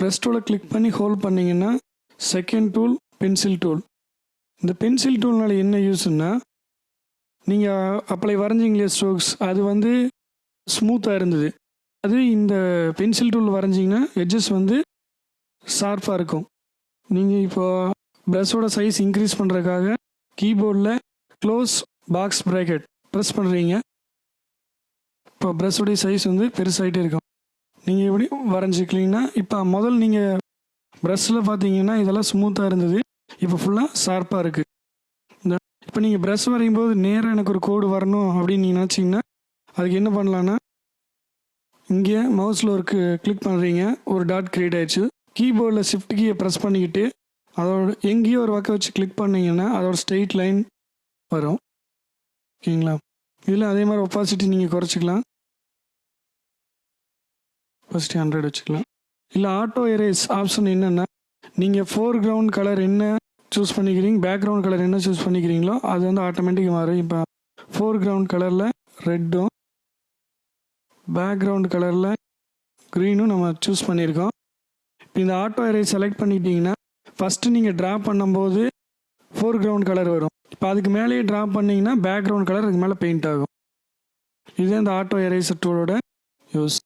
Press டூலை click பண்ணி hold பண்ணிங்கன்னா செகண்ட் டூல் பென்சில் டூல் இந்த பென்சில் டூல்னால என்ன யூஸ்னால் நீங்கள் அப்ளை வரைஞ்சிங்களே ஸ்ட்ரோக்ஸ் அது வந்து ஸ்மூத்தாக இருந்தது. அது இந்த பென்சில் டூல் வரைஞ்சிங்கன்னா எட்ஜஸ் வந்து ஷார்ப்பாக இருக்கும். நீங்கள் இப்போ ப்ரஷோட சைஸ் இன்க்ரீஸ் பண்ணுறதுக்காக கீபோர்டில் க்ளோஸ் பாக்ஸ் ப்ராக்கெட் ப்ரெஸ் பண்ணுறீங்க இப்போ ப்ரஷோடைய சைஸ் வந்து பெருசாகிட்டே இருக்கும். நீங்கள் எப்படி வரைஞ்சிக்கிட்டீங்கன்னா இப்போ முதல் நீங்கள் ப்ரஷ்ஷில் பார்த்தீங்கன்னா இதெல்லாம் ஸ்மூத்தாக இருந்தது. இப்போ ஃபுல்லாக ஷார்ப்பாக இருக்குது இந்த இப்போ நீங்கள் ப்ரஷ் வரையும் போது நேராக எனக்கு ஒரு கோடு வரணும் அப்படின்னு நீங்கள் நினச்சிங்கன்னா அதுக்கு என்ன பண்ணலான்னா இங்கே மவுஸில் ஒரு கிளிக் பண்ணுறீங்க ஒரு டாட் க்ரியேட் ஆயிடுச்சு. கீபோர்டில் ஷிஃப்ட் கீயை ப்ரெஸ் பண்ணிக்கிட்டு அதோட எங்கேயோ ஒரு பக்கம் வச்சு கிளிக் பண்ணிங்கன்னா அதோட ஸ்ட்ரெயிட் லைன் வரும். ஓகேங்களா? இதில் அதே மாதிரி ஒப்பாசிட்டி நீங்கள் குறைச்சிக்கலாம். ஃபஸ்ட்டு ஹண்ட்ரட் வச்சுக்கலாம். இல்லை ஆட்டோ எரேஸ் ஆப்ஷன் என்னென்னா நீங்கள் ஃபோர் கிரவுண்ட் கலர் என்ன சூஸ் பண்ணிக்கிறீங்க பேக்ரவுண்ட் கலர் என்ன சூஸ் பண்ணிக்கிறீங்களோ அது வந்து ஆட்டோமேட்டிக்காக மாறும். இப்போ ஃபோர் கிரவுண்ட் கலரில் ரெட்டும் பேக்ரவுண்ட் கலரில் க்ரீனும் நம்ம சூஸ் பண்ணியிருக்கோம். இப்போ இந்த ஆட்டோ எரேஸ் செலக்ட் பண்ணிட்டீங்கன்னா ஃபஸ்ட்டு நீங்கள் ட்ரா பண்ணும்போது ஃபோர் கிரவுண்ட் கலர் வரும். இப்போ அதுக்கு மேலேயே ட்ரா பண்ணிங்கன்னா பேக்ரவுண்ட் கலர் அதுக்கு மேலே பெயிண்ட் ஆகும். இது இந்த ஆட்டோ எரேசர் டூலோட யூஸ்